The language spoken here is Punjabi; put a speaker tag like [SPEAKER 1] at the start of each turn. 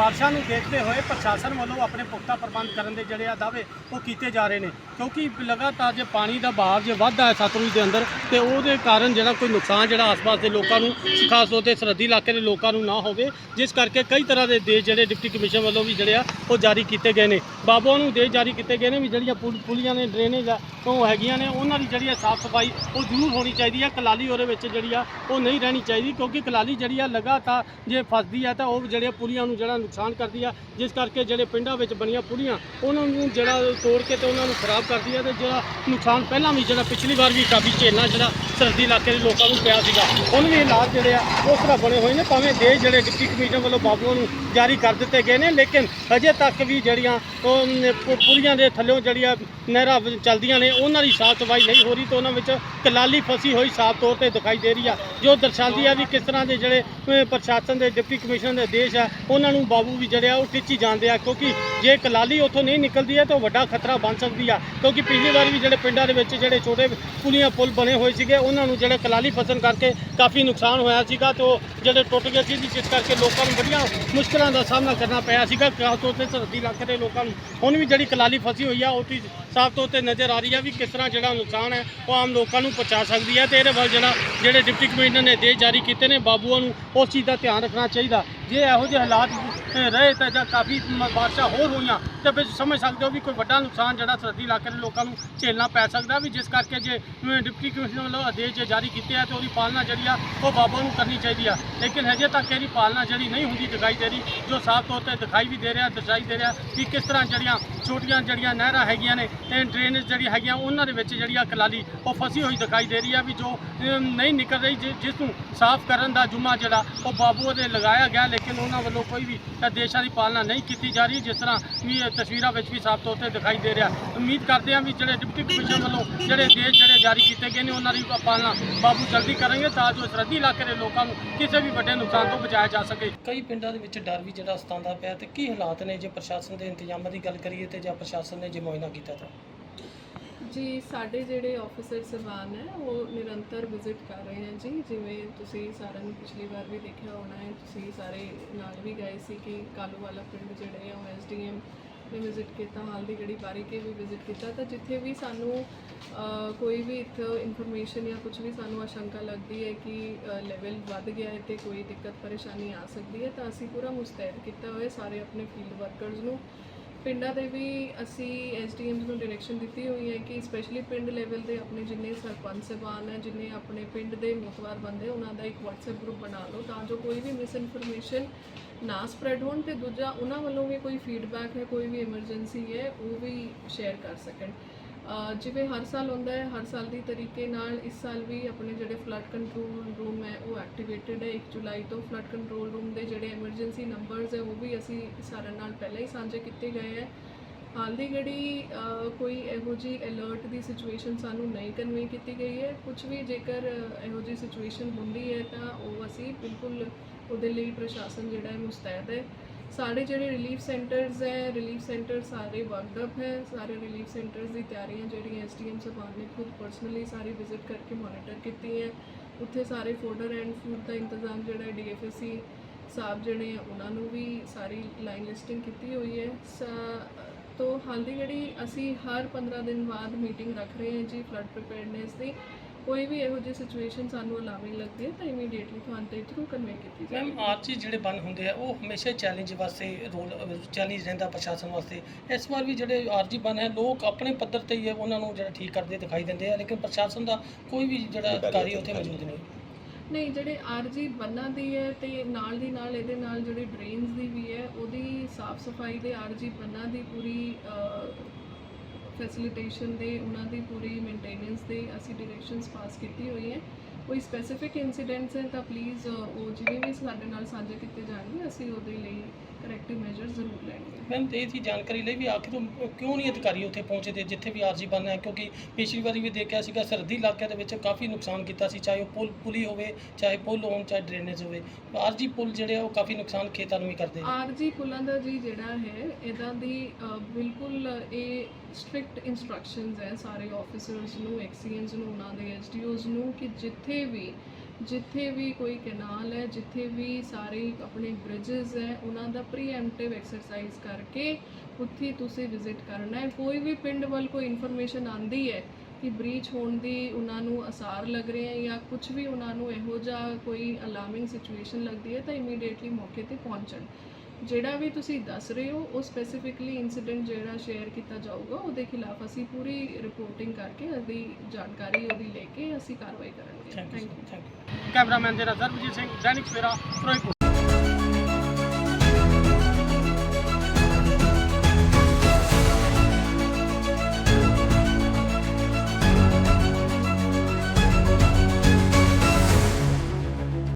[SPEAKER 1] ਬਾਰਿਸ਼ਾਂ ਨੂੰ ਦੇਖਦੇ ਹੋਏ ਪ੍ਰਸ਼ਾਸਨ ਵੱਲੋਂ ਆਪਣੇ ਪੁਖਤਾ ਪ੍ਰਬੰਧ ਕਰਨ ਦੇ ਜਿਹੜੇ ਆ ਦਾਅਵੇ ਉਹ ਕੀਤੇ ਜਾ ਰਹੇ ਨੇ। ਕਿਉਂਕਿ ਲਗਾਤਾਰ ਜੇ ਪਾਣੀ ਦਾ ਬਹਾਵ ਜੇ ਵੱਧਦਾ ਹੈ ਸਤਲੁਜ ਦੇ ਅੰਦਰ, ਤੇ ਉਹਦੇ ਕਾਰਨ ਜਿਹੜਾ ਕੋਈ ਨੁਕਸਾਨ ਜਿਹੜਾ ਆਸ-ਪਾਸ ਦੇ ਲੋਕਾਂ ਨੂੰ, ਖਾਸ ਤੌਰ ਤੇ ਸਰਹੱਦੀ ਇਲਾਕੇ ਦੇ ਲੋਕਾਂ ਨੂੰ ਨਾ ਹੋਵੇ, ਜਿਸ ਕਰਕੇ ਕਈ ਤਰ੍ਹਾਂ ਦੇ ਦੇਸ਼ ਜਿਹੜੇ ਡਿਪਟੀ ਕਮਿਸ਼ਨ ਵੱਲੋਂ ਵੀ ਜਿਹੜੇ ਆ, ਉਹ ਜਾਰੀ ਕੀਤੇ ਗਏ ਨੇ। ਬਾਬੂਆਂ ਨੂੰ ਦੇਸ਼ ਜਾਰੀ ਕੀਤੇ ਗਏ ਨੇ ਵੀ ਜਿਹੜੀਆਂ ਪੁਲ- ਪੁਲੀਆਂ ਨੇ, ਡਰੇਨੇਜ ਆ, ਉਹ ਹੈਗੀਆਂ ਨੇ, ਉਹਨਾਂ ਦੀ ਜਿਹੜੀ ਆ ਸਾਫ਼ ਸਫ਼ਾਈ ਉਹ ਜ਼ਰੂਰ ਹੋਣੀ ਚਾਹੀਦੀ ਆ। ਕਲਾਲੀ ਉਹਦੇ ਵਿੱਚ ਜਿਹੜੀ ਆ, ਉਹ ਨਹੀਂ ਰਹਿਣੀ ਚਾਹੀਦੀ, ਕਿਉਂਕਿ ਕਲਾਲੀ ਜਿਹੜੀ ਆ ਲਗਾਤਾਰ ਜੇ ਫਸਦੀ ਆ, ਤਾਂ ਉਹ ਜਿਹੜੇ ਪੁਲੀਆਂ ਨੂੰ ਜਿਹੜਾ ਨੁਕਸਾਨ ਕਰਦੀ ਆ, ਜਿਸ ਕਰਕੇ ਜਿਹੜੇ ਪਿੰਡਾਂ ਵਿੱਚ ਬਣੀਆਂ ਪੁਲੀਆਂ ਉਹਨਾਂ ਨੂੰ ਜਿਹੜਾ ਤੋੜ ਕੇ ਤੇ ਉਹਨਾਂ ਨੂੰ ਖਰਾਬ ਕਰਦੀ ਆ ਤੇ ਜਿਹੜਾ ਨੁਕਸਾਨ ਪਹਿਲਾਂ ਵੀ ਜਿਹੜਾ ਪਿਛਲੀ ਵਾਰ ਵੀ ਕਾਫੀ ਝੇਲਣਾ ਜਿਹੜਾ ਸਰਹੱਦੀ ਇਲਾਕੇ ਦੇ ਲੋਕਾਂ ਨੂੰ ਪਿਆ ਸੀਗਾ, ਹੁਣ ਵੀ ਹਾਲਾਤ ਜਿਹੜੇ ਆ, ਉਸ ਤਰ੍ਹਾਂ ਬਣੇ ਹੋਏ ਨੇ, ਭਾਵੇਂ ਦੇਸ਼ ਜਿਹੜੇ ਡਿਪਟੀ ਕਮਿਸ਼ਨਰ ਵੱਲੋਂ ਬਾਬੂਆਂ ਨੂੰ ਜਾਰੀ ਕਰ ਦਿੱਤੇ ਗਏ ਨੇ, ਲੇਕਿਨ ਅਜੇ ਤੱਕ ਵੀ ਜਿਹੜੀਆਂ ਉਹ ਨ- ਪੁਲੀਆਂ ਦੇ ਥੱਲੋਂ ਜਿਹੜੀਆਂ ਨਹਿਰਾਂ ਚੱਲਦੀਆਂ ਨੇ, ਉਹਨਾਂ ਦੀ ਸਾਫ਼ ਸਫ਼ਾਈ ਨਹੀਂ ਹੋ ਰਹੀ ਤੇ ਉਹਨਾਂ ਵਿੱਚ ਕਲਾਲੀ ਫਸੀ ਹੋਈ ਸਾਫ਼ ਤੌਰ ਤੇ ਦਿਖਾਈ ਦੇ ਰਹੀ ਆ, ਜੋ ਦਰਸਾਉਂਦੀ ਆ ਵੀ ਕਿਸ ਤਰ੍ਹਾਂ ਦੇ ਜਿਹੜੇ ਪ੍ਰਸ਼ਾਸਨ ਦੇ ਡਿਪਟੀ ਕਮਿਸ਼ਨਰ ਦੇ ਦੇਸ਼ ਆ, ਉਹਨਾਂ ਨੂੰ ਬਾਬੂ ਵੀ ਜਿਹੜੇ ਆ ਉਹ ਟਿੱਚੀ ਜਾਂਦੇ ਆ ਕਿਉਂਕਿ ਜੇ ਕਲਾਲੀ ਉੱਥੋਂ ਨਹੀਂ ਨਿਕਲਦੀ ਹੈ ਤਾਂ ਉਹ ਵੱਡਾ ਖਤਰਾ ਬਣ ਸਕਦੀ ਆ। ਕਿਉਂਕਿ ਪਿਛਲੀ ਵਾਰ ਵੀ ਜਿਹੜੇ ਪਿੰਡਾਂ ਦੇ ਵਿੱਚ ਜਿਹੜੇ ਛੋਟੇ ਪੁਲੀਆਂ ਪੁਲ ਬਣੇ ਹੋਏ ਸੀਗੇ, ਉਹਨਾਂ ਨੂੰ ਜਿਹੜੇ ਕਲਾਲੀ ਫਸਣ ਕਰਕੇ ਕਾਫੀ ਨੁਕਸਾਨ ਹੋਇਆ ਸੀਗਾ ਤੇ ਉਹ ਜਿਹੜੇ ਟੁੱਟ ਗਏ ਸੀ, ਜਿਸ ਕਰਕੇ ਲੋਕਾਂ ਨੂੰ ਵੱਡੀਆਂ ਮੁਸ਼ਕਲਾਂ ਦਾ ਸਾਹਮਣਾ ਕਰਨਾ ਪਿਆ ਸੀਗਾ। ਖਾਸ ਤੌਰ ਤੇ ਸਰਹੱਦੀ ਇਲਾਕੇ ਦੇ ਲੋਕਾਂ ਨੂੰ। ਹੁਣ ਵੀ ਜਿਹੜੀ ਕਲਾਲੀ ਫਸੀ ਹੋਈ ਆ, ਉਹ ਵੀ ਸਾਫ਼ ਤੌਰ ਤੇ ਨਜ਼ਰ ਆ ਰਹੀ ਆ ਵੀ ਕਿਸ ਤਰ੍ਹਾਂ ਜਿਹੜਾ ਨੁਕਸਾਨ ਹੈ, ਉਹ ਆਮ ਲੋਕਾਂ ਨੂੰ ਪਹੁੰਚਾ ਸਕਦੀ ਹੈ ਤੇ ਇਹਦੇ ਵੱਲ ਜਿਹੜਾ ਜਿਹੜੇ ਡਿਪਟੀ ਕਮਿਸ਼ਨਰ ਨੇ ਦੇਸ਼ ਜਾਰੀ ਕੀਤੇ ਨੇ, ਬਾਬੂਆਂ ਨੂੰ ਉਸ ਚੀਜ਼ ਦਾ ਧਿਆਨ ਰੱਖਣਾ ਚਾਹੀਦਾ। ਜੇ ਇਹੋ ਜਿਹੇ ਹਾਲਾਤ ਰਹੇ ਤਾਂ ਜਾਂ ਕਾਫੀ ਬਾਰਿਸ਼ਾਂ ਹੋਰ ਹੋਈਆਂ, ਤੇ ਫਿਰ ਸਮਝ ਸਕਦੇ ਹੋ ਵੀ ਕੋਈ ਵੱਡਾ ਨੁਕਸਾਨ ਜਿਹੜਾ ਸਰਹੱਦੀ ਇਲਾਕੇ ਦੇ ਲੋਕਾਂ ਨੂੰ ਝੇਲਣਾ ਪੈ ਸਕਦਾ ਵੀ ਜਿਸ ਕਰਕੇ ਜੇ ਡਿਪਟੀ ਕਮਿਸ਼ਨਰ ਵੱਲੋਂ ਆਦੇਸ਼ ਜੇ ਜਾਰੀ ਕੀਤੇ ਆ ਤੇ ਉਹਦੀ ਪਾਲਣਾ ਜਿਹੜੀ ਆ, ਉਹ ਬਾਬਾ ਨੂੰ ਕਰਨੀ ਚਾਹੀਦੀ ਆ। ਲੇਕਿਨ ਹਜੇ ਤੱਕ ਇਹਦੀ ਪਾਲਣਾ ਜਿਹੜੀ ਨਹੀਂ ਹੁੰਦੀ ਦਿਖਾਈ ਦੇ ਰਹੀ, ਜੋ ਸਾਫ਼ ਤੌਰ ਤੇ ਦਿਖਾਈ ਵੀ ਦੇ ਰਿਹਾ, ਦਰਸਾਈ ਦੇ ਰਿਹਾ ਵੀ ਕਿਸ ਤਰ੍ਹਾਂ ਜਿਹੜੀਆਂ ਛੋਟੀਆਂ ਜਿਹੜੀਆਂ ਨਹਿਰਾਂ ਹੈਗੀਆਂ ਨੇ ਇਹ ਡਰੇਨੇਜ ਜਿਹੜੀ ਹੈਗੀਆਂ ਉਹਨਾਂ ਦੇ ਵਿੱਚ ਜਿਹੜੀ ਆ ਕਲਾਲੀ ਉਹ ਫਸੀ ਹੋਈ ਦਿਖਾਈ ਦੇ ਰਹੀ ਆ ਵੀ ਜੋ ਨਹੀਂ ਨਿਕਲ ਰਹੀ ਜਿ- ਜਿਸ ਨੂੰ ਸਾਫ਼ ਕਰਨ ਦਾ ਜੁਮਾ ਜਿਹੜਾ ਉਹ ਬਾਬੂਆਂ ਦੇ ਲਗਾਇਆ ਗਿਆ ਲੇਕਿਨ ਉਹਨਾਂ ਵੱਲੋਂ ਕੋਈ ਵੀ ਆਦੇਸ਼ਾਂ ਦੀ ਪਾਲਣਾ ਨਹੀਂ ਕੀਤੀ ਜਾ ਰਹੀ ਜਿਸ ਤਰ੍ਹਾਂ ਵੀ ਤਸਵੀਰਾਂ ਵਿੱਚ ਵੀ ਸਾਫ਼ ਤੌਰ ਤੇ ਦਿਖਾਈ ਦੇ ਰਿਹਾ। ਉਮੀਦ ਕਰਦੇ ਹਾਂ ਵੀ ਜਿਹੜੇ ਡਿਪਟੀ ਕਮਿਸ਼ਨਰ ਵੱਲੋਂ ਜਿਹੜੇ ਆਦੇਸ਼ ਜਿਹੜੇ ਜਾਰੀ ਕੀਤੇ ਗਏ ਨੇ ਉਹਨਾਂ ਦੀ ਪਾਲਣਾ ਬਾਬੂ ਜਲਦੀ ਕਰਨਗੇ ਤਾਂ ਜੋ ਸਰਹੱਦੀ ਇਲਾਕੇ ਦੇ ਲੋਕਾਂ ਨੂੰ ਕਿਸੇ ਵੀ ਵੱਡੇ ਨੁਕਸਾਨ ਤੋਂ ਬਚਾਇਆ ਜਾ ਸਕੇ।
[SPEAKER 2] ਕਈ ਪਿੰਡਾਂ ਦੇ ਵਿੱਚ ਡਰ ਵੀ ਜਿਹੜਾ ਸਤਾਉਂਦਾ ਪਿਆ ਤੇ ਕੀ ਹਾਲਾਤ ਨੇ? ਜੇ ਪ੍ਰਸ਼ਾਸਨ ਦੇ ਇੰਤਜ਼ਾਮਾਂ ਦੀ ਗੱਲ ਕਰੀਏ ਤੇ ਜਾਂ ਪ੍ਰਸ਼ਾਸਨ ਨੇ ਜੇ ਮੁਆਇਨਾ ਕੀਤਾ ਤਾਂ?
[SPEAKER 3] ਜੀ, ਸਾਡੇ ਜਿਹੜੇ ਆਫੀਸਰ ਸਵਾਨ ਹੈ, ਉਹ ਨਿਰੰਤਰ ਵਿਜ਼ਿਟ ਕਰ ਰਹੇ ਹੈ ਜੀ। ਜਿਵੇਂ ਤੁਸੀਂ ਸਾਰਿਆਂ ਨੂੰ ਪਿਛਲੀ ਵਾਰ ਵੀ ਦੇਖਿਆ ਹੋਣਾ ਹੈ, ਤੁਸੀਂ ਸਾਰੇ ਨਾਲ ਵੀ ਗਏ ਸੀ ਕਿ ਕਾਲੂ ਵਾਲਾ ਪਿੰਡ ਜਿਹੜੇ ਆ, ਉਹ ਐਸਡੀਐਮ ਨੇ ਵਿਜ਼ਿਟ ਕੀਤਾ ਹਾਲ ਦੀ ਗੜੀ ਬਾਰੀ ਕੇ ਵੀ ਵਿਜ਼ਿਟ ਕੀਤਾ। ਤਾਂ ਜਿੱਥੇ ਵੀ ਸਾਨੂੰ ਕੋਈ ਵੀ ਇੱਥੇ ਇਨਫੋਰਮੇਸ਼ਨ ਜਾਂ ਕੁਝ ਵੀ ਸਾਨੂੰ ਆਸ਼ੰਕਾ ਲੱਗਦੀ ਹੈ ਕਿ ਲੈਵਲ ਵੱਧ ਗਿਆ ਹੈ ਤੇ ਕੋਈ ਦਿੱਕਤ, ਪਰੇਸ਼ਾਨੀ ਆ ਸਕਦੀ ਹੈ, ਤਾਂ ਅਸੀਂ ਪੂਰਾ ਮੁਸਤੈਦ ਕੀਤਾ ਹੋਇਆ ਸਾਰੇ ਆਪਣੇ ਫੀਲਡ ਵਰਕਰਸ ਨੂੰ। ਪਿੰਡਾਂ ਦੇ ਵੀ ਅਸੀਂ ਐਸਡੀਐਮਸ ਨੂੰ ਡਾਇਰੈਕਸ਼ਨ ਦਿੱਤੀ ਹੋਈ ਹੈ ਕਿ ਸਪੈਸ਼ਲੀ ਪਿੰਡ ਲੈਵਲ ਦੇ ਆਪਣੇ ਜਿੰਨੇ ਸਰਪੰਚ ਸਾਹਿਬਾਨ ਹੈ, ਜਿੰਨੇ ਆਪਣੇ ਪਿੰਡ ਦੇ ਮੁਖਵਾਰ ਬੰਦੇ, ਉਹਨਾਂ ਦਾ ਇੱਕ WhatsApp ਗਰੁੱਪ ਬਣਾ ਲਓ ਤਾਂ ਜੋ ਕੋਈ ਵੀ ਮਿਸ ਇਨਫੋਰਮੇਸ਼ਨ ਨਾ ਸਪਰੈਡ ਹੋਣ ਤੇ ਦੂਜਾ ਉਹਨਾਂ ਵੱਲੋਂ ਵੀ ਕੋਈ ਫੀਡਬੈਕ ਹੈ, ਕੋਈ ਵੀ ਐਮਰਜੈਂਸੀ ਹੈ, ਉਹ ਵੀ ਸ਼ੇਅਰ ਕਰ ਸਕਣ। ਜਿਵੇਂ ਹਰ ਸਾਲ ਹੁੰਦਾ ਹੈ, ਹਰ ਸਾਲ ਦੀ ਤਰੀਕੇ ਨਾਲ ਇਸ ਸਾਲ ਵੀ ਆਪਣੇ ਜਿਹੜੇ ਫਲੱਡ ਕੰਟਰੋਲ ਰੂਮ ਹੈ, ਉਹ ਐਕਟੀਵੇਟਡ ਹੈ। 1 ਜੁਲਾਈ ਤੋਂ ਫਲੱਡ ਕੰਟਰੋਲ ਰੂਮ ਦੇ ਜਿਹੜੇ ਐਮਰਜੈਂਸੀ ਨੰਬਰਸ ਹੈ, ਉਹ ਵੀ ਅਸੀਂ ਸਾਰਿਆਂ ਨਾਲ ਪਹਿਲਾਂ ਹੀ ਸਾਂਝੇ ਕੀਤੇ ਗਏ ਹੈ। ਹਾਲ ਦੀ ਘੜੀ ਕੋਈ ਇਹੋ ਜੀ ਅਲਰਟ ਦੀ ਸਿਚੁਏਸ਼ਨ ਸਾਨੂੰ ਨਹੀਂ ਕਨਵੇ ਕੀਤੀ ਗਈ ਹੈ। ਕੁਝ ਵੀ ਜੇਕਰ ਇਹੋ ਜੀ ਸਿਚੁਏਸ਼ਨ ਹੁੰਦੀ ਹੈ, ਤਾਂ ਉਹ ਅਸੀਂ ਬਿਲਕੁਲ ਉਹਦੇ ਲਈ ਪ੍ਰਸ਼ਾਸਨ ਜਿਹੜਾ ਹੈ ਮੁਸਤੈਦ ਹੈ। ਸਾਰੇ ਜਿਹੜੇ ਰਿਲੀਫ ਸੈਂਟਰਸ ਹੈ ਰਿਲੀਫ ਸੈਂਟਰ ਸਾਰੇ ਵਰਕਡ ਅਪ ਹੈ, ਸਾਰੇ ਰਿਲੀਫ ਸੈਂਟਰਸ ਦੀ ਤਿਆਰੀਆਂ ਜਿਹੜੀਆਂ ਐਸਡੀਐਮ ਸਾਹਿਬਾਨ ਨੇ ਖੁਦ ਪਰਸਨਲੀ ਸਾਰੀ ਵਿਜ਼ਿਟ ਕਰਕੇ ਮੋਨੀਟਰ ਕੀਤੀ ਹੈ। ਉੱਥੇ ਸਾਰੇ ਫੋਡਰ ਐਂਡ ਫੂਡ ਦਾ ਇੰਤਜ਼ਾਮ ਜਿਹੜਾ ਹੈ ਡੀਐਫਐਸਸੀ ਸਾਹਿਬ ਜਿਹੜੇ ਆ, ਉਹਨਾਂ ਨੂੰ ਵੀ ਸਾਰੀ ਲਾਈਨ ਲਿਸਟਿੰਗ ਕੀਤੀ ਹੋਈ ਹੈ। ਸ- ਤੋ ਹਾਲ ਦੀ ਜਿਹੜੀ ਅਸੀਂ ਹਰ 15 ਦਿਨ ਬਾਅਦ ਮੀਟਿੰਗ ਰੱਖ ਰਹੇ ਹਾਂ ਜੀ ਫਲੱਡ ਪ੍ਰੀਪੇਅਰਡਨੈਸ ਦੀ। ਕੋਈ ਵੀ ਇਹੋ ਜਿਹੀ ਸਿਚੁਏਸ਼ਨ ਸਾਨੂੰ ਅਲਾਰਮਿੰਗ ਲੱਗਦੀ ਹੈ ਤਾਂ ਇਮੀਡੀਏਟਲੀ ਤੁਹਾਨੂੰ ਦੇ ਥਰੂ ਕਨਵੇ ਕੀਤੀ
[SPEAKER 2] ਮੈਮ
[SPEAKER 3] ਜਾਵੇਗੀ
[SPEAKER 2] ਆਰਜੀ ਜਿਹੜੇ ਬੰਨ ਹੁੰਦੇ ਆ ਉਹ ਹਮੇਸ਼ਾ ਚੈਲੰਜ ਵਾਸਤੇ ਰੋਲ ਚੈਲੰਜ ਰਹਿੰਦਾ ਪ੍ਰਸ਼ਾਸਨ ਵਾਸਤੇ। ਇਸ ਵਾਰ ਵੀ ਜਿਹੜੇ ਆਰਜੀ ਬੰਨ ਹੈ ਲੋਕ ਆਪਣੇ ਪੱਧਰ ਤੇ ਹੀ ਹੈ ਉਹਨਾਂ ਨੂੰ ਜਿਹੜਾ ਠੀਕ ਕਰਦੇ ਦਿਖਾਈ ਦਿੰਦੇ ਆ ਲੇਕਿਨ ਪ੍ਰਸ਼ਾਸਨ ਦਾ ਕੋਈ ਵੀ ਜਿਹੜਾ ਅਧਿਕਾਰੀ ਉੱਥੇ ਮੌਜੂਦ ਨਹੀਂ।
[SPEAKER 3] ਨਹੀਂ ਜਿਹੜੇ ਆਰਜੀ ਬੰਨਾਂ ਦੀ ਹੈ ਤੇ ਨਾਲ ਦੀ ਨਾਲ ਇਹਦੇ ਨਾਲ ਜਿਹੜੀ ਡਰੇਨਸ ਦੀ ਵੀ ਹੈ ਉਹਦੀ ਸਾਫ਼ ਸਫ਼ਾਈ ਦੇ ਆਰਜੀ ਬੰਨਾਂ ਦੀ ਪੂਰੀ ਫੈਸਿਲਿਟੇਸ਼ਨ ਦੇ ਉਹਨਾਂ ਦੀ ਪੂਰੀ ਮੇਨਟੇਨੈਂਸ ਦੇ ਅਸੀਂ ਡਾਇਰੈਕਸ਼ਨਸ ਪਾਸ ਕੀਤੀ ਹੋਈ ਹੈ। ਕੋਈ ਸਪੈਸੀਫਿਕ ਇਨਸੀਡੈਂਟਸ ਹੈ ਤਾਂ ਪਲੀਜ਼ ਉਹ ਜਿਵੇਂ ਵੀ ਸਾਡੇ ਨਾਲ ਸਾਂਝੇ ਕੀਤੇ ਜਾਣਗੇ ਅਸੀਂ ਉਹਦੇ ਲਈ ਕਰੈਕਟਿਵ ਮੈਜਰ ਜ਼ਰੂਰ ਲੈਣਗੇ।
[SPEAKER 2] ਮੈਮ ਇਹ ਦੀ ਜਾਣਕਾਰੀ ਲਈ ਵੀ ਆਖਿਰ ਉਹ ਕਿਉਂ ਨਹੀਂ ਅਧਿਕਾਰੀ ਉੱਥੇ ਪਹੁੰਚਦੇ ਜਿੱਥੇ ਵੀ ਆਰਜੀ ਬੰਨ ਹੈ? ਕਿਉਂਕਿ ਪਿਛਲੀ ਵਾਰੀ ਵੀ ਦੇਖਿਆ ਸੀਗਾ ਸਰਦੀ ਇਲਾਕਿਆਂ ਦੇ ਵਿੱਚ ਕਾਫੀ ਨੁਕਸਾਨ ਕੀਤਾ ਸੀ ਚਾਹੇ ਉਹ ਪੁਲ ਪੁਲੀ ਹੋਵੇ ਚਾਹੇ ਪੁਲ ਹੋਣ ਚਾਹੇ ਡਰੇਨੇਜ ਹੋਵੇ। ਆਰਜੀ ਪੁਲ ਜਿਹੜੇ ਆ ਉਹ ਕਾਫੀ ਨੁਕਸਾਨ ਖੇਤਾਂ ਨੂੰ ਵੀ ਕਰਦੇ ਆ
[SPEAKER 3] ਆਰਜੀ ਪੁਲਾਂ ਦਾ ਜੀ ਜਿਹੜਾ ਹੈ ਇਹਦਾ ਦੀ ਬਿਲਕੁਲ ਇਹ ਸਟ੍ਰਿਕਟ ਇਨਸਟਰਕਸ਼ਨਸ ਹੈ ਸਾਰੇ ਆਫੀਸਰਸ ਨੂੰ ਐਕਸੀਐਨਸ ਨੂੰ ਉਹਨਾਂ ਦੇ ਐਸਡੀਓਜ਼ ਨੂੰ ਕਿ ਜਿੱਥੇ ਵੀ, ਜਿੱਥੇ ਵੀ ਕੋਈ ਕੈਨਾਲ ਹੈ, ਜਿੱਥੇ ਵੀ ਸਾਰੇ ਆਪਣੇ ਬ੍ਰਿਜਸ ਹੈ, ਉਹਨਾਂ ਦਾ ਪ੍ਰੀਐਮਪਟਿਵ ਐਕਸਰਸਾਈਜ਼ ਕਰਕੇ ਉੱਥੇ ਤੁਸੀਂ ਵਿਜ਼ਿਟ ਕਰਨਾ ਹੈ। ਕੋਈ ਵੀ ਪਿੰਡ ਵੱਲ ਕੋਈ ਇਨਫੋਰਮੇਸ਼ਨ ਆਂਦੀ ਹੈ ਕਿ ਬ੍ਰੀਚ ਹੋਣ ਦੀ ਉਹਨਾਂ ਨੂੰ ਅਸਾਰ ਲੱਗ ਰਹੇ ਹੈ ਜਾਂ ਕੁਝ ਵੀ ਉਹਨਾਂ ਨੂੰ ਇਹੋ ਜਿਹਾ ਕੋਈ ਅਲਾਰਮਿੰਗ ਸਿਚੁਏਸ਼ਨ ਲੱਗਦੀ ਹੈ ਤਾਂ ਇਮੀਡੀਏਟਲੀ ਮੌਕੇ ਤੇ ਪਹੁੰਚਣ। ਜਿਹੜਾ ਵੀ ਤੁਸੀਂ ਦੱਸ ਰਹੇ ਹੋ ਉਹ ਸਪੈਸੀਫਿਕਲੀ ਇਨਸੀਡੈਂਟ ਜਿਹੜਾ ਸ਼ੇਅਰ ਕੀਤਾ ਜਾਊਗਾ ਉਹਦੇ ਖਿਲਾਫ ਅਸੀਂ ਪੂਰੀ ਰਿਪੋਰਟਿੰਗ ਕਰਕੇ ਉਹਦੀ ਜਾਣਕਾਰੀ ਉਹਦੀ ਲੈ ਕੇ ਅਸੀਂ ਕਾਰਵਾਈ ਕਰਾਂਗੇ।
[SPEAKER 2] Thank you
[SPEAKER 3] you
[SPEAKER 2] thank you
[SPEAKER 1] cameraman ਦੇ ਸਰਬਜੀਤ ਸਿੰਘ ਦੈਨਿਕ ਸਵੇਰਾ ਫਿਰੋਜ਼ਪੁਰ।